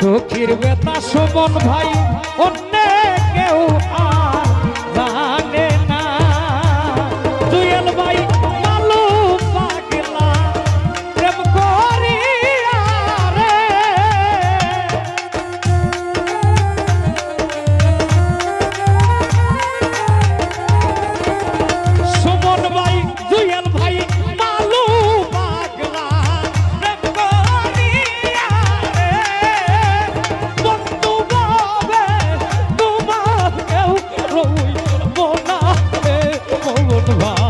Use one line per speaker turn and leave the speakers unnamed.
চোখের বেতা সমন ভাই অন্য bar.